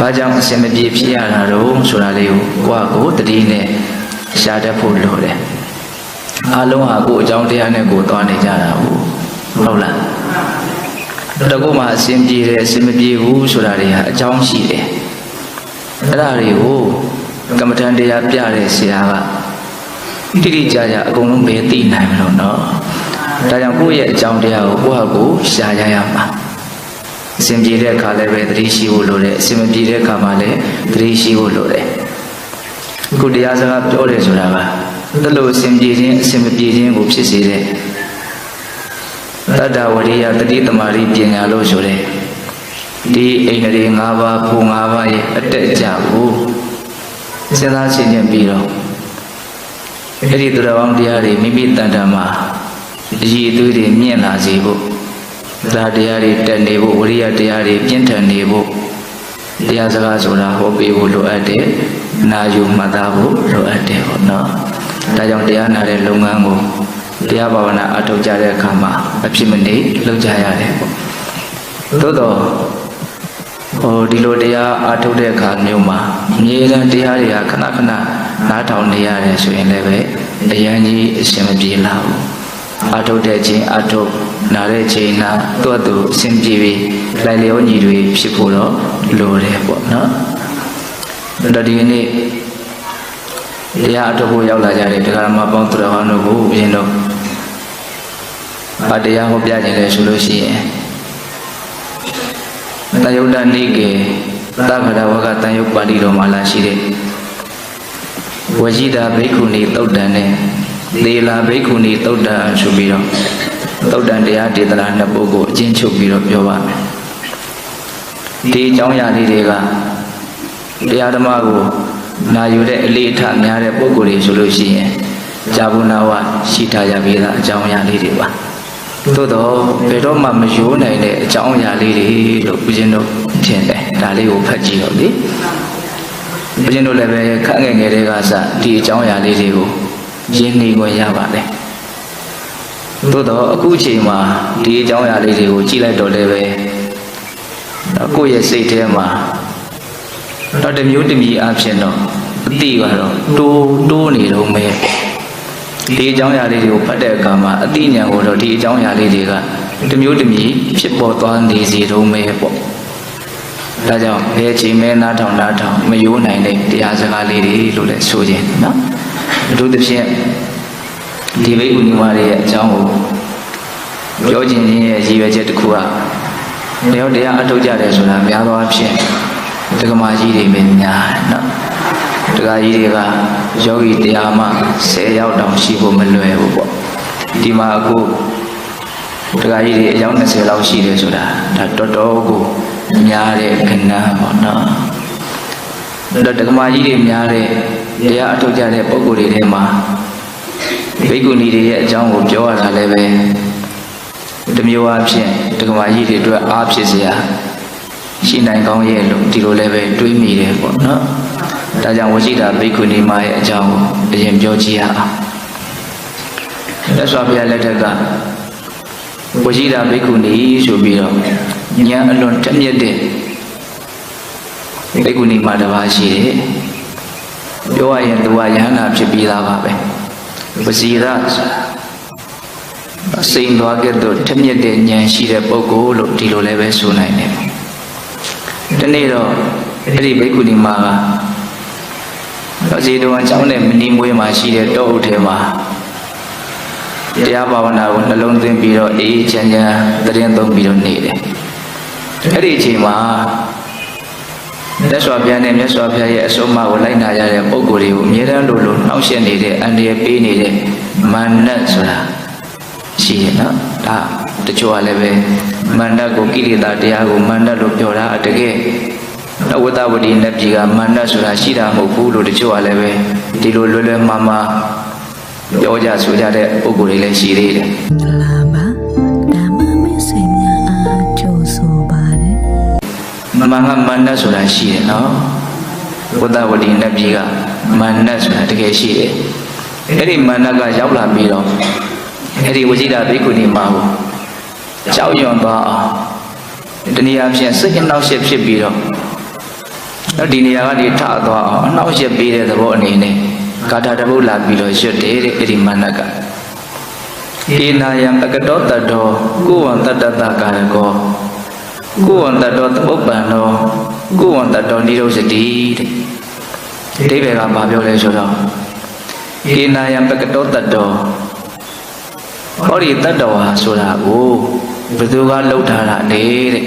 ဘာကြောင့်အစင်မပြေဖြစ်ရတာတော့ဆိုတာလေးကိုကိုယ့်ကိုတတိနဲ့ရှာတတ်ဖို့လိုတယ်အလုံးဟာကိုယ်အကြောင်းတရားနဲ့ကိုယ်သွားနေကြတာဟုတ်ဟုတ်လားတကုတ်မှာအစင်ပြေတယ်အစင်မပြေဘူးဆိုတာတွေဟာအကြောင်းရှိတယ်အဲ့ဒါတွေကိုကမ္မထန်တရားပြတဲ့ဆရာကတိတိကျကျအကုန်လုံးပဲသိနိုင်မလို့နော်ဒါကြောင့်ကိုယ့်ရဲ့အကြောင်းတရားကိုကိုယ့်ဟာကိုယ်ရှာကြရမှာ အစဉ်ပြေတဲ့အခါလည်းပဲသတိရှိဖို့လိုတယ်အစဉ်မပြေတဲ့အခါမှာလည်းသတိရှိဖို့လိုတယ်ခုတရားစကားပြောတယ်ဆိုတာကတလို့အစဉ်ပြေခြင်းအစဉ်မပြေခြင်းကိုဖြစ်စေတဲ့တတ္တဝရိယတတိသမารိပညာလို့ဆိုတယ်ဒီအိန္ဒြေ၅ပါးဖူ၅ပါးရဲ့အတက်အကျကိုစဉ်းစားရှင်းခြင်းပြီးတော့အဲ့ဒီသူတော်ကောင်းတရားတွေမိမိတန်တမှာအည်အသွေးတွေမြင့်လာစေဖို့ သာတရားတွေတက်နေဖို့ဝရိယတရားတွေပြင်းထန်နေဖို့တရားစကားဆိုတာဟောပေးဖို့လိုအပ်တယ်။နာယူမှတ်သားဖို့လိုအပ်တယ်ပေါ့နော်။ဒါကြောင့်တရားနာတဲ့လုပ်ငန်းကိုတရားဘာဝနာအထောက်ကြတဲ့အခါမှာအဖြစ်မနေလုပ်ကြရတယ်ပေါ့။သို့တော့ဟိုဒီလိုတရားအထုတ်တဲ့အခါမျိုးမှာအမြဲတမ်းတရားတွေကခဏခဏနားထောင်နေရတယ်ဆိုရင်လည်းပဲအရန်ကြီးအရှင်မပြေလာဘူး။ အထုတ်တဲ့ချိန်အထုတ်နာတဲ့ချိန်နာတွတ်သူအစဉ်ပြေပြီးလိုက်လျောညီတွေဖြစ်ဖို့တော့လိုတယ်ပေါ့နော်။ဒါဒီနေ့တရားအထုတ်ဖို့ရောက်လာကြတဲ့တရားမပေါင်းသူတော်ကောင်းတို့ကိုဘုရင်တို့ဗတရားဟောပြခြင်းလဲဆိုလို့ရှိရင်တယုတ်တနိကေသဗ္ဗဒဝကတန်ယုတ်ပါဠိတော်မှာလာရှိတဲ့ဝဇိတာဘိက္ခုနီသုတ်တန်နဲ့ သေလာဘိက္ခုနီသုတ်တန်ဆိုပြီးတော့သုတ်တန်တရားဒေသနာနှစ်ပုဒ်ကိုအချင်းချုပ်ပြီးတော့ပြောပါမယ်ဒီအကြောင်းအရာလေးတွေကတရားဓမ္မကိုနာယူတဲ့အလေးအထားများတဲ့ပုဂ္ဂိုလ်တွေဆိုလို့ရှိရင်ဇာဘုနာဝရှိထားရပြီးသားအကြောင်းအရာလေးတွေပါသို့တော့ဘယ်တော့မှမယိုးနိုင်တဲ့အကြောင်းအရာလေးတွေလို့ဦးဇင်းတို့ထင်တယ်ဒါလေးကိုဖတ်ကြည့်တော့လေဦးဇင်းတို့လည်းပဲခက်ငယ်ငယ်တွေကစဒီအကြောင်းအရာလေးတွေကို ရင်းနှီးခွင့်ရပါတယ်သို့တော့အခုအချိန်မှာဒီအကြောင်းအရာလေးတွေကိုကြည့်လိုက်တော့လည်းပဲကိုယ့်ရဲ့စိတ်ထဲမှာတော့တစ်မျိုးတစ်မျိုးအဖြစ်တော့အတိကတော့တိုးတိုးနေတော့မယ်ဒီအကြောင်းအရာလေးတွေကိုဖတ်တဲ့အခါမှာအတိညာကိုတော့ဒီအကြောင်းအရာလေးတွေကတစ်မျိုးတစ်မျိုးဖြစ်ပေါ်သွားနေစီတော့မယ်ပေါ့ဒါကြောင့်ဘယ်ချိန်မဲနားထောင်နားထောင်မယိုးနိုင်တဲ့တရားစကားလေးတွေလို့လည်းဆိုခြင်းနော် အထူးသဖြင့်ဒီဘိက္ခုနီမတွေရဲ့အကြောင်းကိုပြောခြင်းချင်းရဲ့ရည်ရွယ်ချက်တစ်ခုကတရားတရားအထုတ်ကြတယ်ဆိုတာများသောအားဖြင့်ဒကမာကြီးတွေပဲညာနော်ဒကာကြီးတွေကယောဂီတရားမှ10ရောက်တောင်ရှိဖို့မလွယ်ဘူးပေါ့ဒီမှာအခုဒကာကြီးတွေအယောက်20လောက်ရှိတယ်ဆိုတာဒါတော်တော်ကိုများတဲ့ခဏပေါ့နော်ဒါဒကမာကြီးတွေများတဲ့ တရားအထုတ်ကြတဲ့ပုံကိုယ်တွေထဲမှာဘိက္ခုနီတွေရဲ့အကြောင်းကိုပြောရတာလည်းပဲတမျိုးအဖြစ်ဒကမာကြီးတွေအတွက်အားဖြစ်စရာရှိနိုင်ကောင်းရဲ့လို့ဒီလိုလည်းပဲတွေးမိတယ်ပေါ့နော်။ဒါကြောင့်ဝရှိတာဘိက္ခုနီမရဲ့အကြောင်းကိုအရင်ပြောကြည့်ရအောင်။လက်စွာဘုရားလက်ထက်ကဝရှိတာဘိက္ခုနီဆိုပြီးတော့ဉာဏ်အလွန်တက်မြက်တဲ့ဘိက္ခုနီမတစ်ပါးရှိတယ်။ ပြောရရင်သူကယဟန္တာဖြစ်ပြီးသားပါပဲ။ဝစီရစိန်သွားခဲ့တော့တက်မြက်တဲ့ဉာဏ်ရှိတဲ့ပုဂ္ဂိုလ်လို့ဒီလိုလည်းပဲဆိုနိုင်တယ်။ဒီနေ့တော့အဲ့ဒီဘိက္ခုနီမကတော့ဇေတဝန်ကျောင်းနဲ့မနီမွေးမှာရှိတဲ့တောအုပ်ထဲမှာတရားဘာဝနာကိုနှလုံးသွင်းပြီးတော့အေးချမ်းချမ်းသတင်းသုံးပြီးတော့နေတယ်။အဲ့ဒီအချိန်မှာ မြတ်စွာဘုရားနဲ့မြတ်စွာဘုရားရဲ့အဆုံးအမကိုလိုက်နာကြတဲ့ပုဂ္ဂိုလ်တွေကိုအမြဲတမ်းလိုလိုနှောက်ယှက်နေတဲ့အန္တရာယ်ပေးနေတဲ့မာနတ်ဆိုတာရှိရနော်။ဒါတချို့ကလည်းပဲမန္တကိုကိလေသာတရားကိုမန္တလို့ပြောတာတကယ်အဝတ္တဝတိနတ်ပြည်ကမန္တဆိုတာရှိတာမဟုတ်ဘူးလို့တချို့ကလည်းပဲဒီလိုလွယ်လွယ်မှားမှားပြောကြဆိုကြတဲ့ပုဂ္ဂိုလ်တွေလည်းရှိသေးတယ် မမကမန္တဆိုတာရှိတယ်နော်ဝတ္တဝတိနတ်ပြည်ကမန္တဆိုတာတကယ်ရှိတယ်အဲ့ဒီမန္တကရောက်လာပြီးတော့အဲ့ဒီဝိဇိတာဘိက္ခုနီမှာကိုကြောက်ရွံ့သွားအောင်တနည်းအားဖြင့်စိတ်အနှောက်အယှက်ဖြစ်ပြီးတော့တော့ဒီနေရာကနေထသွားအောင်အနှောက်အယှက်ပေးတဲ့သဘောအနေနဲ့ဂါထာတစ်ပုဒ်လာပြီးတော့ရွတ်တယ်တဲ့အဲ့ဒီမနကကေနာယံပကတောတတောကိုဝံတတ္တတကာရကော ကိုဝံတတ္တောသမုပ္ပန္နောကိုဝံတတ္တောនិရောဓတိတဲ့အိဗေကဘာပြောလဲဆိုတော့ကေနာယံပကတောတတောဟောဒီတတ္တဝါဆိုတာကိုဘယ်သူကလှုပ်ထားတာလဲတဲ့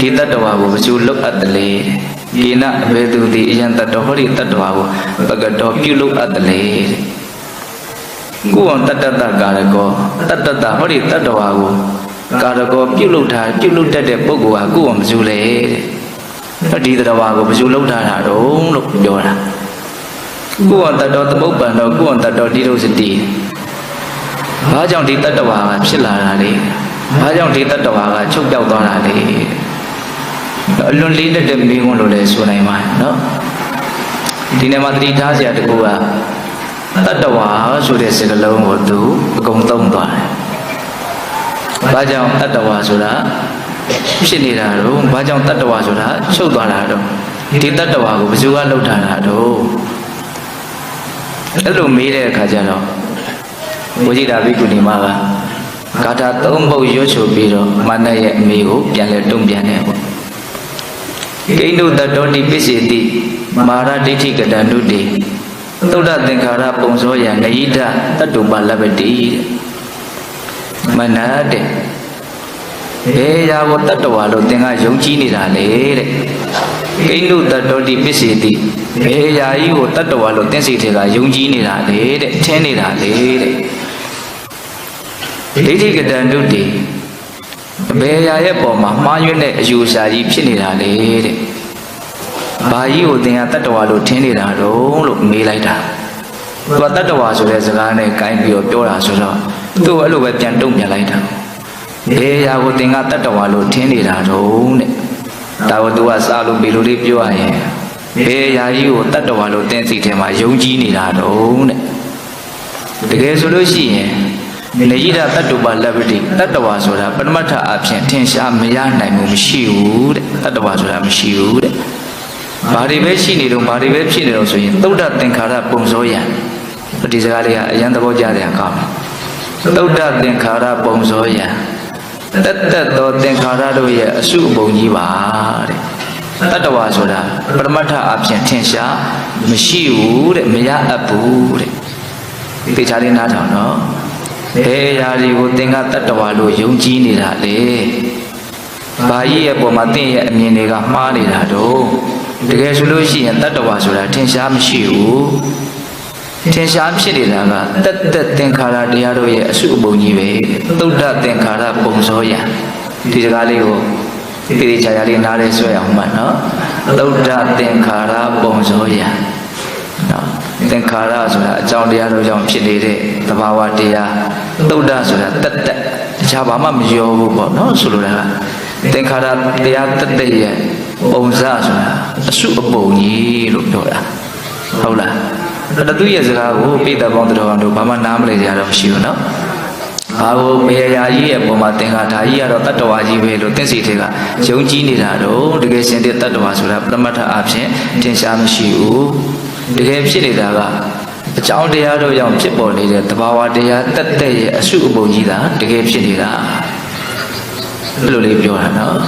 ဒီတတ္တဝါကိုဘယ်သူလှုပ်အပ်တယ်လဲတဲ့ကေနအဘေသူတိအယံတတ္တဟောဒီတတ္တဝါကိုပကတောပြုလုပ်အပ်တယ်လေတဲ့ကိုယ်အောင်တတ္တတကာရကောတတ္တတဟောဒီတတ္တဝါကို ကာရကောပြုလုပ်ထားပြုလုပ်တတ်တဲ့ပုဂ္ဂိုလ်ဟာကိုယ်အောင်မစုလေတဲ့ဒီတတ္တဝါကိုဘယ်သူလှုပ်ထားတာတုံးလို့ပြောတာကိုယ်အောင်တတ္တောသမုပ္ပန္နောကိုယ်အောင်တတ္တောဒီရုစတိဘာကြောင့်ဒီတတ္တဝါကဖြစ်လာတာလဲဘာကြောင့်ဒီတတ္တဝါကချုပ်ပြောက်သွားတာလဲအလွန်လေးလက်တဲ့မိကုန်းလို့လည်းဆိုနိုင်ပါတယ်နော်ဒီနေ့မှာသတိထားစရာတစ်ခုကတတ္တဝါဆိုတဲ့စကားလုံးကိုသူအကုန်သုံးသွားတယ်။ ဘာကြောင့်တတ္တဝါဆိုတာဖြစ်နေတာတော့ဘာကြောင့်တတ္တဝါဆိုတာချုပ်သွားတာတော့ဒီတတ္တဝါကိုဘယ်သူကလှုပ်ထားတာတော့အဲ့လိုမေးတဲ့အခါကျတော့ဘုရားတာဘိက္ခုနီမကဂါထာ၃ပုဒ်ရွတ်ဆိုပြီးတော့မနတ်ရဲ့အမေကိုပြန်လဲတုံ့ပြန်တယ်ပေါ့ကိန္ဒုတတောတိပစ္စေတိမာရဒိဋ္ဌိကတန္တုတိသုဒ္ဓသင်္ခါရပုံစောယနယိဒတတ္တုပလပ္ပတိတဲ့ မနတ်တဲ့ဘယ်ရာကိုတတ္တဝါလို့သင်ကယုံကြည်နေတာလေတဲ့ကိန္ဒုတတောတိပစ္စေတိဘယ်ရာကြီးကိုတတ္တဝါလို့သင်စိတ်ထဲကယုံကြည်နေတာလေတဲ့ထင်းနေတာလေတဲ့ဒိဋ္ဌိကတန္တုတိဘယ်ရာရဲ့ပုံမှာမှားယွင်းတဲ့အယူအဆကြီးဖြစ်နေတာလေတဲ့ဘာကြီးကိုသင်ကတတ္တဝါလို့ထင်နေတာတော့လို့မေးလိုက်တာသူကတတ္တဝါဆိုတဲ့စကားနဲ့ကိုင်းပြီးတော့ပြောတာဆိုတော့ သူ့အဲ့လိုပဲပြန်တုံ့ပြန်လိုက်တာဘယ်ရာကိုသင်ကတတ္တဝါလို့ထင်နေတာတော့တဲ့ဒါကိုသူကစားလို့ပြီးလို့လေးပြောရရင်ဘယ်ရာကြီးကိုတတ္တဝါလို့သင်စီထဲမှာယုံကြည်နေတာတော့တဲ့တကယ်ဆိုလို့ရှိရင်နေရတတ္တဝါလဗ္ဗတိတတ္တဝါဆိုတာပရမတ္ထအဖြစ်ထင်ရှားမရနိုင်မှုမရှိဘူးတဲ့တတ္တဝါဆိုတာမရှိဘူးတဲ့ဘာတွေပဲရှိနေတော့ဘာတွေပဲဖြစ်နေတော့ဆိုရင်သုဒ္ဓသင်္ခါရပုံစောယံဒီစကားလေးကအရန်သဘောကျတယ်ကောင်းတယ် သုဒ္ဓသင်္ခါရပုံစောယံတတ္တသောသင်္ခါရတို့ရဲ့အစုအပုံကြီးပါတဲ့တတ္တဝါဆိုတာပရမတ္ထအဖြစ်ထင်ရှားမရှိဘူးတဲ့မရအပ်ဘူးတဲ့သိချာလေးနားထောင်နော်ဘယ်အရာတွေကိုသင်္ကတတ္တဝါလို့ယုံကြည်နေတာလေဘာကြီးရဲ့ပုံမှာသင်ရဲ့အမြင်တွေကမှားနေတာတော့တကယ်ဆိုလို့ရှိရင်တတ္တဝါဆိုတာထင်ရှားမရှိဘူး ထင်ရှားဖြစ်နေတာကတတ္တသင်္ခါရတရားတို့ရဲ့အစုအပုံကြီးပဲသုဒ္ဓသင်္ခါရပုံစောယံဒီစကားလေးကိုပြေချာချာလေးနားလဲဆွဲအောင်မှတ်နော်သုဒ္ဓသင်္ခါရပုံစောယံနော်သင်္ခါရဆိုတာအကြောင်းတရားတို့ကြောင့်ဖြစ်နေတဲ့သဘာဝတရားသုဒ္ဓဆိုတာတတ်တတ်တခြားဘာမှမရောဘူးပေါ့နော်ဆိုလိုတာကသင်္ခါရတရားတတ်တဲ့ရဲ့ပုံစဆိုတာအစုအပုံကြီးလို့ပြောတာဟုတ်လား အဲ့ဒါသူရဲ့စကားကိုပိဋကပေါင်းတော်အောင်တို့ဘာမှနားမလည်ကြတော့မရှိဘူးနော်ဘာကိုဘေရာကြီးရဲ့ပုံမှာသင်္ခါဒါကြီးကတော့တတ္တဝါကြီးပဲလို့သင်စီတွေကယုံကြည်နေတာတော့တကယ်ရှင်တဲ့တတ္တဝါဆိုတာပရမတ္ထအဖြစ်ထင်ရှားမရှိဘူးတကယ်ဖြစ်နေတာကအကြောင်းတရားတို့ကြောင့်ဖြစ်ပေါ်နေတဲ့သဘာဝတရားတက်တဲ့ရဲ့အစုအပုံကြီးတာတကယ်ဖြစ်နေတာဘယ်လိုလေးပြောတာနော်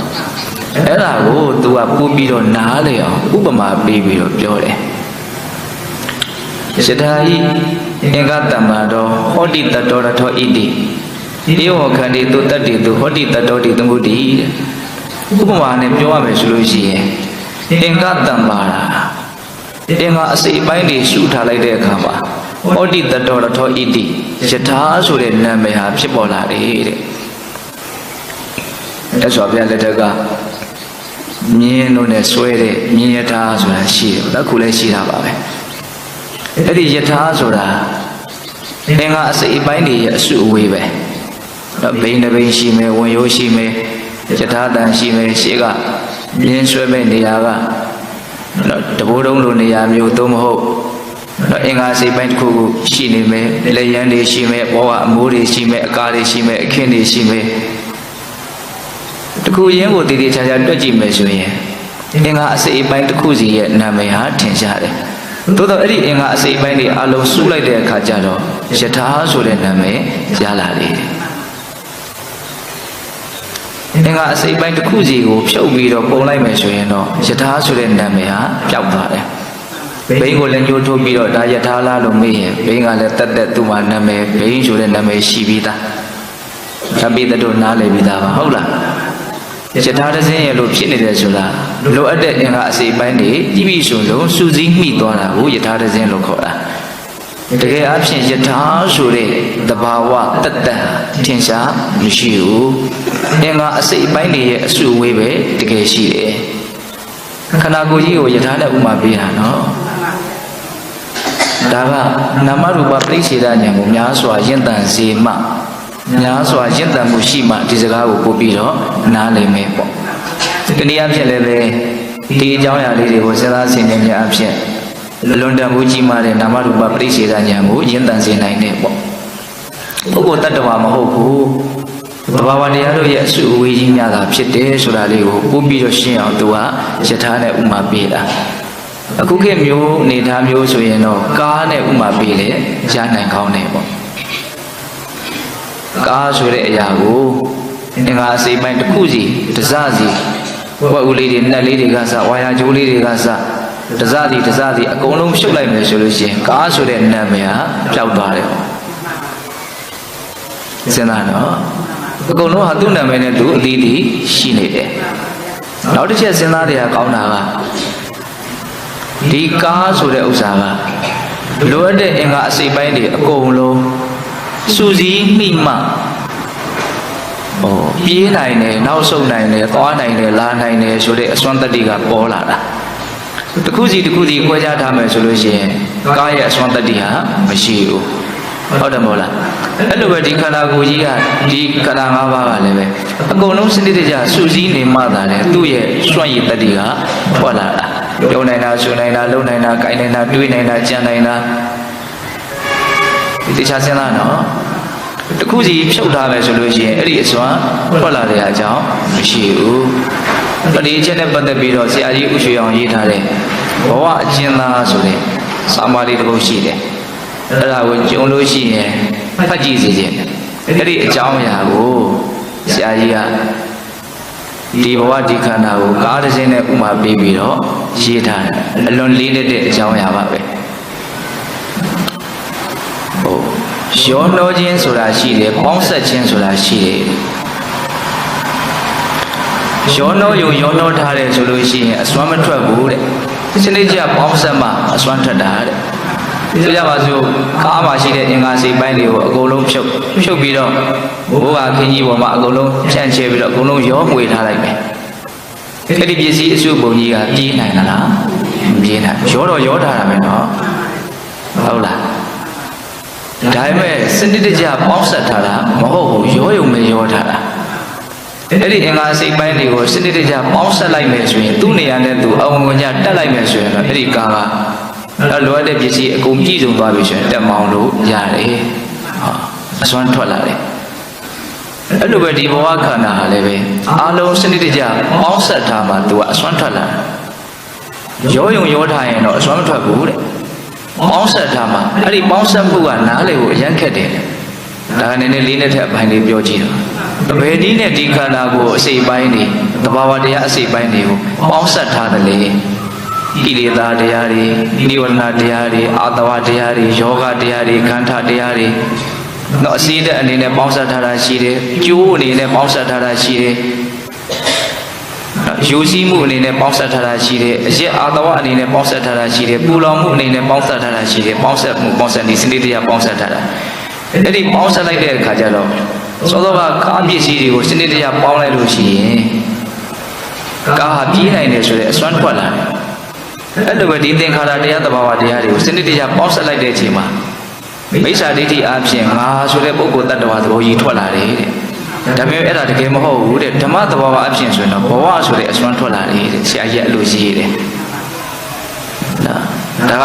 အဲ့ဒါကို तू ကပို့ပြီးတော့နားလေအောင်ဥပမာပေးပြီးတော့ပြောတယ် ယထာဤအင်္ဂတမ္မာတော်ဟောတိတတောရထောဣတိဒီဟောခန္ဒီသူတတ္တိသူဟောတိတတောတိသမုဒ္တိတဲ့ဥပမာနဲ့ပြောရမယ်ဆိုလို့ရှိရင်အင်္ဂတမ္မာရာအင်္ဂအစိပ်ပိုင်းတွေရှုထားလိုက်တဲ့အခါမှာဟောတိတတောရထောဣတိယထာဆိုတဲ့နာမည်ဟာဖြစ်ပေါ်လာတယ်တဲ့အဲ့ဆိုဗျာလက်ထက်ကမြင်းတို့နဲ့ဆွဲတဲ့မြင်းယထာဆိုတာရှိတယ်။အခုလည်းရှိတာပါပဲ။ အဲ့ဒီယထာဆိုတာသင်္ဃအစိတ်အပိုင်းတွေရဲ့အစုအဝေးပဲ။တော့ဘိန်းတစ်ဘိန်းရှိမယ်၊ဝင်ရိုးရှိမယ်၊ယထာတန်ရှိမယ်၊ရှေ့ကမြင်းဆွဲမဲ့နေရာကတော့တဘိုးတုံးလိုနေရာမျိုးသို့မဟုတ်တော့အင်္ဂါစိတ်ပိုင်းတစ်ခုခုရှိနေမယ်။လက်ရန်တွေရှိမယ်၊ဘောကအမိုးတွေရှိမယ်၊အကားတွေရှိမယ်၊အခင်းတွေရှိမယ်။တခုရင်းကိုတည်တည်ချာချာတွက်ကြည့်မယ်ဆိုရင်အင်္ဂါအစိတ်အပိုင်းတစ်ခုစီရဲ့နာမည်ဟာထင်ရှားတယ် သို့တော့အဲ့ဒီအင်္ဂါအစိတ်အပိုင်းတွေအလုံးစုလိုက်တဲ့အခါကျတော့ယထာဆိုတဲ့နာမည်ရလာလေတယ်အင်္ဂါအစိတ်ပိုင်းတစ်ခုစီကိုဖြုတ်ပြီးတော့ပုံလိုက်မယ်ဆိုရင်တော့ယထာဆိုတဲ့နာမည်ဟာပျောက်သွားတယ်ဘိန်းကိုလည်းညှိုးထုတ်ပြီးတော့ဒါယထာလားလို့မေးရင်ဘိန်းကလည်းတက်တက်သူ့မှာနာမည်ဘိန်းဆိုတဲ့နာမည်ရှိပြီးသားသပိတတို့နားလည်ပြီးသားပါဟုတ်လား ယထာတစ်စင်းရဲ့လို့ဖြစ်နေတယ်ဆိုတာလိုအပ်တဲ့အင်္ဂါအစိတ်ပိုင်းတွေကြီးပြီးဆိုလို့စူးစီးမိသွားတာကိုယထာတစ်စင်းလို့ခေါ်တာတကယ်အဖြစ်ယထာဆိုတဲ့သဘာဝတတ်တတ်ထင်ရှားမရှိဘူးအင်္ဂါအစိတ်ပိုင်းတွေရဲ့အစုအဝေးပဲတကယ်ရှိတယ်ခန္ဓာကိုယ်ကြီးကိုယထာနဲ့ဥမာပေးတာနော်ဒါကနာမရူပပြိစေဒဉာဏ်ကိုများစွာယဉ်တန်စေမှ များစွာယဉ်တန်မှုရှိမှဒီစကားကိုပို့ပြီးတော့နားလည်မယ်ပေါ့ဒီနေ့အဖြစ်လည်းပဲဒီအကြောင်းအရာလေးတွေကိုစဉ်းစားဆင်ခြင်ကြအဖြစ်လွန်တန်မှုကြီးမားတဲ့နာမရူပပြိစေဒဉာဏ်ကိုယဉ်တန်စေနိုင်တဲ့ပေါ့ပုဂ္ဂိုလ်တ attva မဟုတ်ဘူးဘဝဝတရားတို့ရဲ့အစုအဝေးကြီးများတာဖြစ်တယ်ဆိုတာလေးကိုပို့ပြီးတော့ရှင်းအောင်သူကယထာနဲ့ဥမာပေးတာအခုခေတ်မျိုးအနေထားမျိုးဆိုရင်တော့ကားနဲ့ဥမာပေးလေရနိုင်ကောင်းတယ်ပေါ့ ကားဆိုတဲ့အရာကိုအင်္ဂါအစိပ်ပိုင်းတစ်ခုစီတစ်စစီဝက်ဦးလေးတွေနှက်လေးတွေကစဝါယာကျိုးလေးတွေကစတစ်စစီတစ်စစီအကုန်လုံးဖြုတ်လိုက်မယ်ဆိုလို့ရှိရင်ကားဆိုတဲ့နာမည်ဟာပျောက်သွားတယ်ပေါ့စဉ်းစားနော်အကုန်လုံးဟာသူ့နာမည်နဲ့သူအသီးသီးရှိနေတယ်နောက်တစ်ချက်စဉ်းစားတရားကောင်းတာကဒီကားဆိုတဲ့ဥစ္စာကလိုအပ်တဲ့အင်္ဂါအစိပ်ပိုင်းတွေအကုန်လုံး စူးစီးမိမှဟောပြေးနိုင်တယ်နောက်ဆုတ်နိုင်တယ်သွားနိုင်တယ်လာနိုင်တယ်ဆိုတဲ့အစွမ်းတတ္တိကပေါ်လာတာတစ်ခုစီတစ်ခုစီခွဲခြားထားမယ်ဆိုလို့ရှိရင်ကားရဲ့အစွမ်းတတ္တိဟာမရှိဘူးဟုတ်တယ်မဟုတ်လားအဲ့လိုပဲဒီခန္ဓာကိုယ်ကြီးကဒီခန္ဓာ၅ပါးကလည်းပဲအကုန်လုံးစနစ်တကျစူးစီးနေမှသာလေသူ့ရဲ့စွန့်ရည်တတ္တိကထွက်လာတာပြုံးနိုင်တာဆူနိုင်တာလုံနိုင်တာကြိုင်နိုင်တာတွေးနိုင်တာကြံနိုင်တာဒီ တခြားစဉ်းစားနော်တစ်ခုစီဖြုတ်ထားမယ်ဆိုလို့ရှိရင်အဲ့ဒီအစွမ်းထွက်လာတဲ့အကြောင်းမရှိဘူးဒီအချက်နဲ့ပတ်သက်ပြီးတော့ဆရာကြီးဥရွှေအောင်ရေးထားတဲ့ဘဝအကျဉ်းသားဆိုတဲ့စာမလေးတစ်ပုဒ်ရှိတယ်အဲ့ဒါကိုကြုံလို့ရှိရင်ဖတ်ကြည့်စေခြင်းအဲ့ဒီအကြောင်းအရာကိုဆရာကြီးကဒီဘဝဒီခန္ဓာကိုကားတစ်စင်းနဲ့ဥမာပေးပြီးတော့ရေးထားတယ်အလွန်လေးလက်တဲ့အကြောင်းအရာပါပဲ ရောနှောခြင်းဆိုတာရှိတယ်ပေါင်းဆက်ခြင်းဆိုတာရှိတယ်ရောနှောယုံရောနှောထားတယ်ဆိုလို့ရှိရင်အစွမ်းမထွက်ဘူးတဲ့စနစ်ကျပေါင်းဆက်မှအစွမ်းထွက်တာတဲ့ဆိုကြပါစို့ကားမှာရှိတဲ့အင်္ဂါစိတ်ပိုင်းတွေကိုအကုန်လုံးဖြုတ်ဖြုတ်ပြီးတော့ဘိုးကခင်းကြီးပေါ်မှာအကုန်လုံးဖြန့်ချဲပြီးတော့အကုန်လုံးရောမွေထားလိုက်မယ်အဲ့ဒီပစ္စည်းအစုပုံကြီးကပြေးနိုင်လားမပြေးနိုင်ရောတော့ရောထားတာပဲနော်ဟုတ်လား ဒါပေမဲ့စနစ်တကျပေါင်းဆက်ထားတာမဟုတ်ဘူးရောယုံပဲရောထားတာအဲ့ဒီအင်္ဂါစိတ်ပိုင်းတွေကိုစနစ်တကျပေါင်းဆက်လိုက်မယ်ဆိုရင်သူ့နေရာနဲ့သူအဝင်ဝင်ကြတက်လိုက်မယ်ဆိုရင်တော့အဲ့ဒီကားကအဲ့လိုအပ်တဲ့ပစ္စည်းအကုန်ပြည့်စုံသွားပြီဆိုရင်တက်မောင်းလို့ရတယ်ဟာအစွမ်းထွက်လာတယ်အဲ့လိုပဲဒီဘဝခန္ဓာဟာလည်းပဲအလုံးစနစ်တကျပေါင်းဆက်ထားမှသူကအစွမ်းထွက်လာတယ်ရောယုံရောထားရင်တော့အစွမ်းမထွက်ဘူးတဲ့ ပေါင်းဆက်ထားမှအဲ့ဒီပေါင်းဆက်မှုကနားလေကိုအရန်ခက်တယ်ဒါကနည်းနည်းလေးနဲ့ထက်အပိုင်းလေးပြောကြည့်တော့ဘယ်နည်းနဲ့ဒီခန္ဓာကိုအစိတ်ပိုင်းတွေတဘာဝတရားအစိတ်ပိုင်းတွေကိုပေါင်းဆက်ထားတယ်လေကိလေသာတရားတွေနိဝရဏတရားတွေအာတဝတရားတွေယောဂတရားတွေခန္ဓာတရားတွေတော့အစည်းတဲ့အနေနဲ့ပေါင်းစပ်ထားတာရှိတယ်ကျိုးအနေနဲ့ပေါင်းစပ်ထားတာရှိတယ် ယူစည်းမှုအနေနဲ့ပေါင်းစပ်ထားတာရှိတယ်အရက်အာတဝအနေနဲ့ပေါင်းစပ်ထားတာရှိတယ်ပူလောင်မှုအနေနဲ့ပေါင်းစပ်ထားတာရှိတယ်ပေါင်းစပ်မှုပေါင်းစပ်ဒီစနစ်တရားပေါင်းစပ်ထားတာအဲ့ဒီပေါင်းစပ်လိုက်တဲ့အခါကျတော့သောသောကကားပစ္စည်းတွေကိုစနစ်တရားပေါင်းလိုက်လို့ရှိရင်ကားဟာပြေးနိုင်တယ်ဆိုတဲ့အစွမ်းထွက်လာတယ်အဲ့လိုပဲဒီသင်္ခါရတရားသဘာဝတရားတွေကိုစနစ်တကျပေါင်းစပ်လိုက်တဲ့အချိန်မှာမိစ္ဆာဒိဋ္ဌိအပြင်ငါဆိုတဲ့ပုဂ္ဂိုလ်တ attva သဘောကြီးထွက်လာတယ်တဲ့။ ဒါပေမဲ့အဲ့ဒါတကယ်မဟုတ်ဘူးတဲ့ဓမ္မသဘာဝအပြင်ဆိုရင်တော့ဘဝဆိုတဲ့အစွမ်းထွက်လာတယ်တဲ့ဆရာကြီးအဲ့လိုရေးတယ်။နော်ဒါက